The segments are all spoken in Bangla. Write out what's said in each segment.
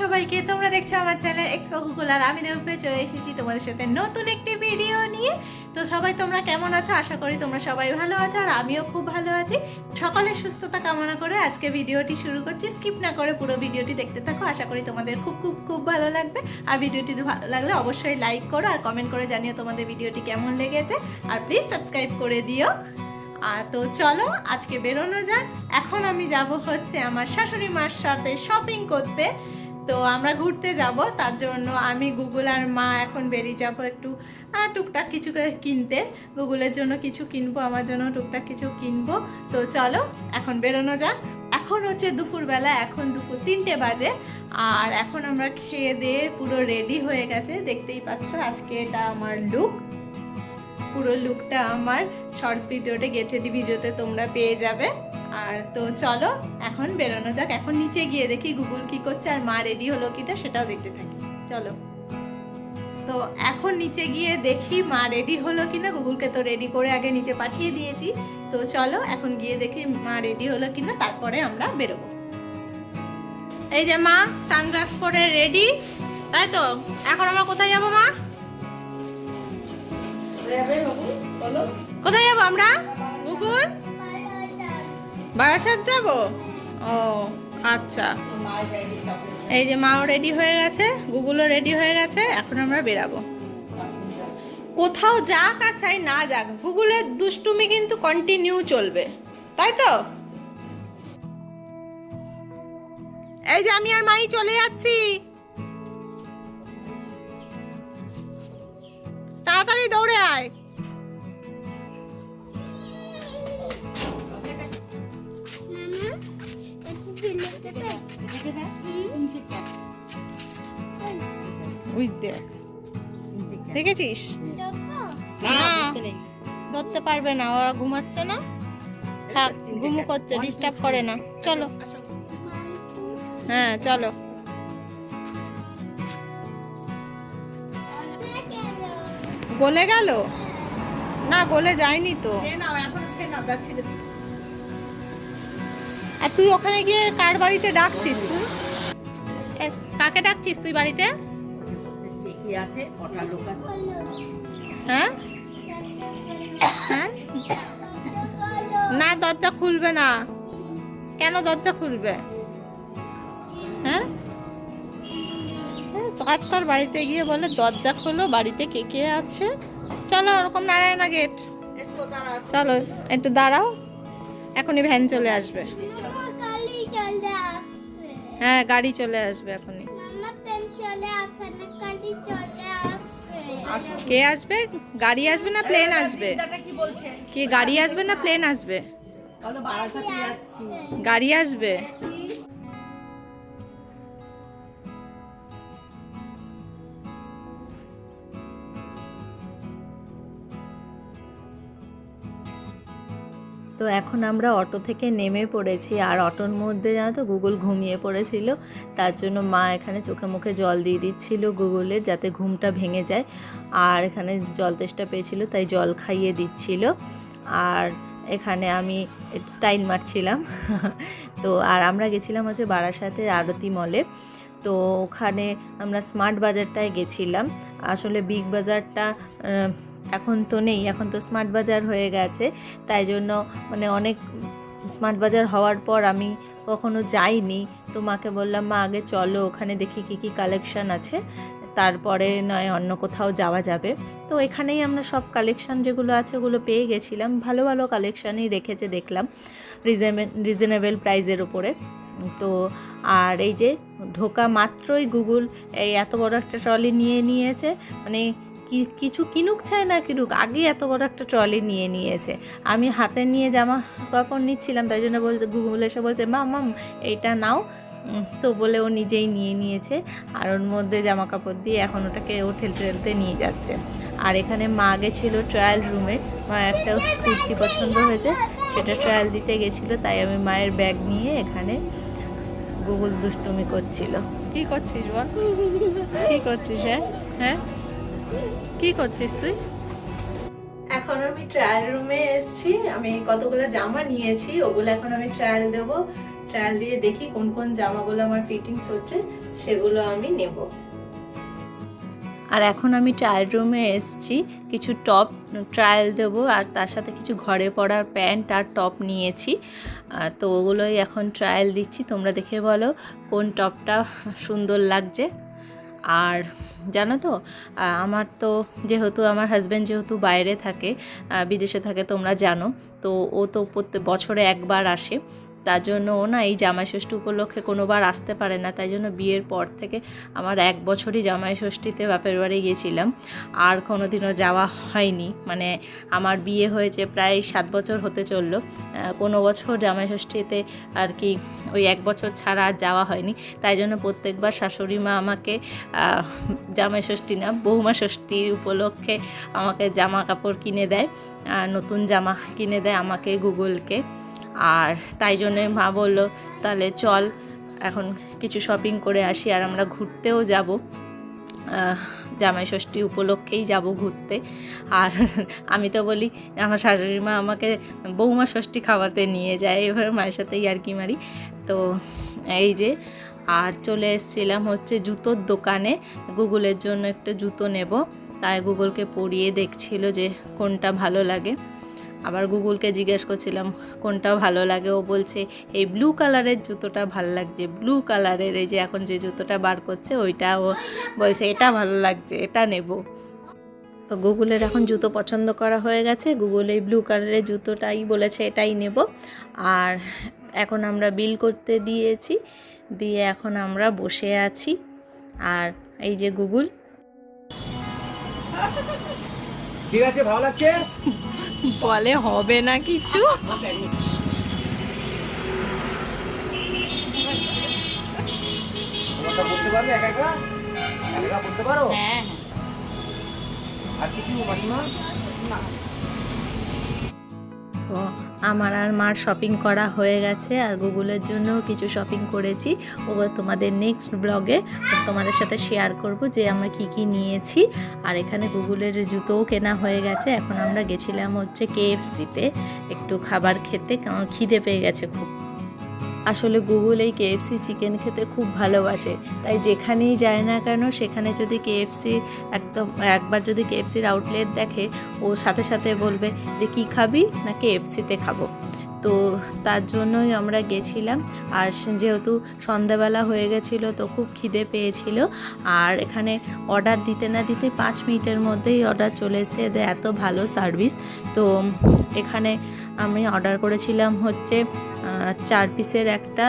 সবাইকে, তোমরা দেখছ আমার চ্যানেল এক্সপো গুগল আর আমি দেবপ্রিয়া, চলে এসেছি তোমাদের সাথে নতুন একটি ভিডিও নিয়ে। তো সবাই, তোমরা কেমন আছো? আশা করি তোমরা সবাই ভালো আছো, আর আমিও খুব ভালো আছি। সকলের সুস্থতা কামনা করে আজকে ভিডিওটি শুরু করছি। স্কিপ না করে পুরো ভিডিওটি দেখতে থাকো। আশা করি তোমাদের খুব খুব খুব ভালো লাগবে। আর ভিডিওটি ভালো লাগলে অবশ্যই লাইক করো আর কমেন্ট করে জানিও তোমাদের ভিডিওটি কেমন লেগেছে। আর প্লিজ সাবস্ক্রাইব করে দিও। আর তো চলো, আজকে বেরোনো যাক। এখন আমি যাব হচ্ছে আমার শাশুড়ি মার সাথে শপিং করতে। তো আমরা ঘুরতে যাব, তার জন্য আমি, গুগল আর মা এখন বেরিয়ে যাব একটু টুকটাক কিছু কিনতে। গুগলের জন্য কিছু কিনবো, আমার জন্য টুকটাক কিছু কিনবো। তো চলো, এখন বেরোনো যাক। এখন হচ্ছে দুপুরবেলা, এখন দুপুর তিনটে বাজে। আর এখন আমরা খেয়ে দিয়ে পুরো রেডি হয়ে গেছে। দেখতেই পাচ্ছ, আজকে এটা আমার লুক পুরো লুকটা আমার শর্টস ভিডিওতে গেট রেডি ভিডিওতে তোমরা পেয়ে যাবে। আর তো চলো এখন বেরোনো যাক। এখন নিচে গিয়ে দেখি গুগল কি করছে আর মা রেডি হলো কিটা সেটাও দেখতে থাকি। চলো। তো এখন নিচে গিয়ে দেখি মা রেডি হলো কিনা। গুগলকে তো রেডি করে আগে নিচে পাঠিয়ে দিয়েছি। তো চলো এখন গিয়ে দেখি মা রেডি হলো কিনা তারপরে আমরা বেরোবো। এই যে মা সানগ্লাস পরে রেডি তাই তো? এখন আমরা কোথায় যাব মা? কোথায় যাব আমরা? গুগল? বারাসাত যাব? ও আচ্ছা। এই যে মাও রেডি হয়ে গেছে, গুগলও রেডি হয়ে গেছে, এখন আমরা বেরাবো। কোথাও যাক চাই না যাক গুগলের দুষ্টুমি কিন্তু কন্টিনিউ চলবে, তাই তো? এই যে আমি আর মাই চলে যাচ্ছি। ওই দেখ। দেখেছিস? না। ধরতে পারবে না ওরা ঘুমাচ্ছে না। থাক ঘুমু করছে ডিস্টার্ব করে না। চলো। হ্যাঁ চলো। গলে গেল? না গলে যায়নি তো। আর তুই ওখানে গিয়ে কার বাড়িতে ডাকছিস তুই? কাকে ডাকছিস তুই বাড়িতে? হ্যাঁ? হ্যাঁ? না দরজা খুলবে না। কেন দরজা খুলবে? হ্যাঁ? চারটার বাড়িতে গিয়ে বলে দরজা খোলো বাড়িতে কে কে আছে? চলো ওরকম নারায়ণা গেট চলো একটু দাঁড়াও। এখনই ভ্যান চলে আসবে। হ্যাঁ গাড়ি চলে আসবে এখনই। কে আসবে? গাড়ি আসবে না প্লেন আসবে? কি গাড়ি আসবে না প্লেন আসবে? বলো বারাসাতে যাচ্ছি। গাড়ি আসবে? তো এখন আমরা অটো থেকে নেমে পড়েছি। আর অটোর মধ্যে জানো তো গুগল ঘুমিয়ে পড়েছিল। তার জন্য মা এখানে চোখে মুখে জল দিয়ে দিচ্ছিল গুগলের যাতে ঘুমটা ভেঙে যায়। আর এখানে জল তেষ্টা পেয়েছিল, তাই জল খাইয়ে দিচ্ছিল। আর এখানে আমি স্টাইল মারছিলাম। তো আর আমরা গেছিলাম হচ্ছে বারাসাতের আরতি মলে। তো ওখানে আমরা স্মার্ট বাজারটায় গেছিলাম। আসলে বিগ বাজারটা এখন তো নেই, এখন তো স্মার্ট বাজার হয়ে গেছে। তাই জন্য মানে অনেক স্মার্ট বাজার হওয়ার পর আমি কখনো যাইনি। তো মাকে বললাম, মা, আগে চলো, ওখানে দেখি কি কি কালেকশন আছে। তারপরে নয়, অন্য কোথাও যাওয়া যাবে। তো এখানেই আমরা সব কালেকশন যেগুলো আছে, ওগুলো পেয়ে গেছিলাম। ভালো ভালো কালেকশানই রেখেছে, দেখলাম। রিজনেবল প্রাইজের ওপরে তো আর এই যে ঢোকা মাত্রই গুগল এই এত বড় একটা ট্রলি নিয়ে নিয়েছে। মানে কিছু কিনুক চায় না কিনুক, আগে এত বড় একটা ট্রলি নিয়ে নিয়েছে। আমি হাতে নিয়ে জামা কাপড় নিচ্ছিলাম, তাই জন্য বলছে গুগল এসে বলছে, মা মাম এইটা নাও। তো বলে ও নিজেই নিয়ে নিয়েছে, আর ওর মধ্যে জামা কাপড় দিয়ে এখন ওটাকে ও ঠেলতে ঠেলতে নিয়ে যাচ্ছে। আর এখানে মা গেছিল ট্রায়াল রুমে মা একটা কুর্তি পছন্দ হয়েছে, সেটা ট্রায়াল দিতে গেছিল, তাই আমি মায়ের ব্যাগ নিয়ে এখানে গুগল দুষ্টুমি করছিল। কি করছিস বল? কি করছিস হ্যাঁ? হ্যাঁ? কি করছিস তুই? এখন আমি ট্রায়াল রুমে এসেছি। আমি কতগুলো জামা নিয়েছি ওগুলো এখন আমি ট্রায়াল দেব। ট্রায়াল দিয়ে দেখি কোন কোন জামাগুলো আমার ফিটিংস হচ্ছে সেগুলো আমি নেব। আর এখন আমি ট্রায়াল রুমে এসেছি কিছু টপ ট্রায়াল দেবো আর তার সাথে কিছু ঘরে পরার প্যান্ট আর টপ নিয়েছি। তো ওগুলোই এখন ট্রায়াল দিচ্ছি তোমরা দেখে বলো কোন টপটা সুন্দর লাগছে। আর জানো তো আমার তো যেহেতু, আমার হাজব্যান্ড যেহেতু বাইরে থাকে বিদেশে থাকে, তোমরা জানো, তো ও তো প্রত্যেক বছরে একবার আসে। তার জন্য ও না এই জামাই ষষ্ঠী উপলক্ষে কোনোবার আসতে পারে না, তাই জন্য বিয়ের পর থেকে আমার এক বছরই জামাই ষষ্ঠীতে বাপের বাড়ি গিয়েছিলাম। আর কোনো দিনও যাওয়া হয়নি। মানে আমার বিয়ে হয়েছে প্রায় সাত বছর হতে চলল। কোনো বছর জামাই ষষ্ঠীতে আর কি ওই এক বছর ছাড়া আর যাওয়া হয়নি। তাই জন্য প্রত্যেকবার শাশুড়ি মা আমাকে জামাই ষষ্ঠী না বৌমা ষষ্ঠীর উপলক্ষে আমাকে জামা কাপড় কিনে দেয় নতুন জামা কিনে দেয় আমাকে গুগলকে। আর তাই জন্যে মা বলল, তাহলে চল, এখন কিছু শপিং করে আসি আর আমরা ঘুরতেও যাব। জামাই ষষ্ঠী উপলক্ষেই যাব ঘুরতে। আর আমি তো বলি, আমার শাশুড়ি মা আমাকে বৌমা ষষ্ঠী খাওয়াতে নিয়ে যায় এভাবে মায়ের সাথেই আর কি মারি। তো এই যে, আর চলে এসেছিলাম হচ্ছে জুতোর দোকানে। গুগলের জন্য একটা জুতো নেব। তাই গুগলকে পরিয়ে দেখছিল যে কোনটা ভালো লাগে। আবার গুগলকে জিজ্ঞেস করছিলাম, কোনটা ভালো লাগে? ও বলছে, এই ব্লু কালারের জুতোটা ভালো লাগছে ব্লু কালারের এই যে এখন যে জুতোটা বার করছে, ওইটা ও বলছে, এটা ভালো লাগছে, এটা নেব। তো গুগলের এখন জুতো পছন্দ করা হয়ে গেছে, গুগল এই ব্লু কালারের জুতোটাই বলেছে, এটাই নেব। আর এখন আমরা বিল করতে দিয়েছি, দিয়ে এখন আমরা বসে আছি, আর এই যে গুগল। ঠিক আছে, ভালো লাগছে? বলে হবে না কিছু। পারো? হ্যাঁ আর কিছু মাসিমা তো আমার আর মার শপিং করা হয়ে গেছে আর গুগলের জন্য কিছু শপিং করেছি। ওগুলো তোমাদের নেক্সট ব্লগে তোমাদের সাথে শেয়ার করব যে আমরা কি কি নিয়েছি। আর এখানে গুগলের জুতোও কেনা হয়ে গেছে। এখন আমরা গেছিলাম হচ্ছে কেএফসিতে একটু খাবার খেতে, কারণ খিদে পেয়ে গেছে খুব। আসলে গুগল এই কেএফসি চিকেন খেতে খুব ভালোবাসে। তাই যেখানেই যায় না কেন, সেখানে যদি কেএফসি একদম, একবার যদি কেএফসির আউটলেট দেখে, ও সাথে সাথে বলবে যে কি খাবি না কেএফসিতে খাব। তো তার জন্যই আমরা গেছিলাম। আর যেহেতু সন্ধ্যাবেলা হয়ে গেছিল, তো খুব খিদে পেয়েছিল। আর এখানে অর্ডার দিতে না দিতে পাঁচ মিনিটের মধ্যেই অর্ডার চলে এসেছে। এত ভালো সার্ভিস তো এখানে আমি অর্ডার করেছিলাম হচ্ছে চার পিসের একটা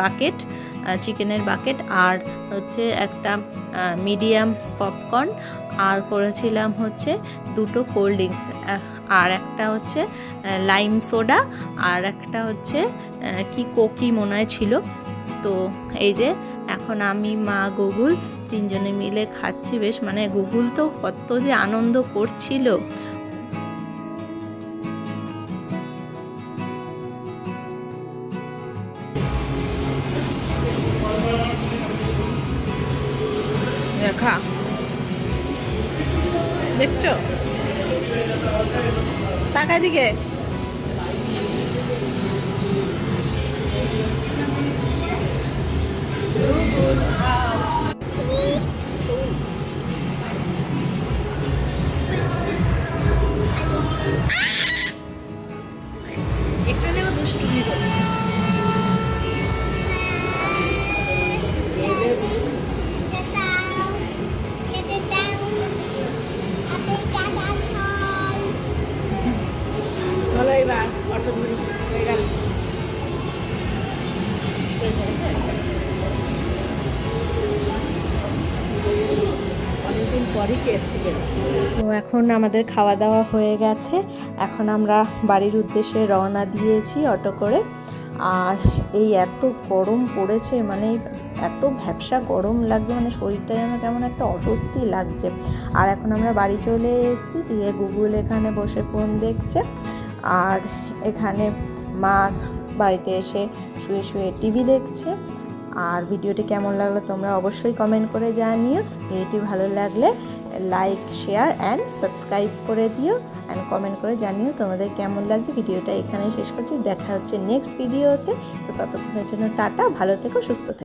বাকেট চিকেনের বাকেট, আর হচ্ছে একটা মিডিয়াম পপকর্ন, আর করেছিলাম হচ্ছে দুটো কোল্ড ড্রিঙ্কস আর একটা হচ্ছে লাইম সোডা, আর একটা হচ্ছে কি কোকি মনে ছিল। তো এই যে এখন আমি, মা, গুগল তিনজনে মিলে খাচ্ছি, বেশ মানে গুগল তো কত যে আনন্দ করছিল। খা। দেখছ? টাকা দিকে। এখন আমাদের খাওয়া দাওয়া হয়ে গেছে। এখন আমরা বাড়ির উদ্দেশ্যে রওনা দিয়েছি অটো করে। আর এই এত গরম পড়েছে মানে এত ভ্যাবসা গরম লাগছে মানে শরীরটা যেন কেমন একটা অস্বস্তি লাগছে। আর এখন আমরা বাড়ি চলে এসেছি দিয়ে গুগল এখানে বসে ফোন দেখছে। আর এখানে মা বাড়িতে এসে শুয়ে শুয়ে টিভি দেখছে। আর ভিডিওটি কেমন লাগল তোমরা অবশ্যই কমেন্ট করে জানিও। ভিডিওটি ভালো লাগলে লাইক শেয়ার অ্যান্ড সাবস্ক্রাইব করে দিও। অ্যান্ড কমেন্ট করে জানিও তোমাদের কেমন লাগছে। ভিডিওটা এখানেই শেষ করছি। দেখা হচ্ছে নেক্সট ভিডিওতে তো ততক্ষণের জন্য টাটা। ভালো থেকো, সুস্থ থেকো।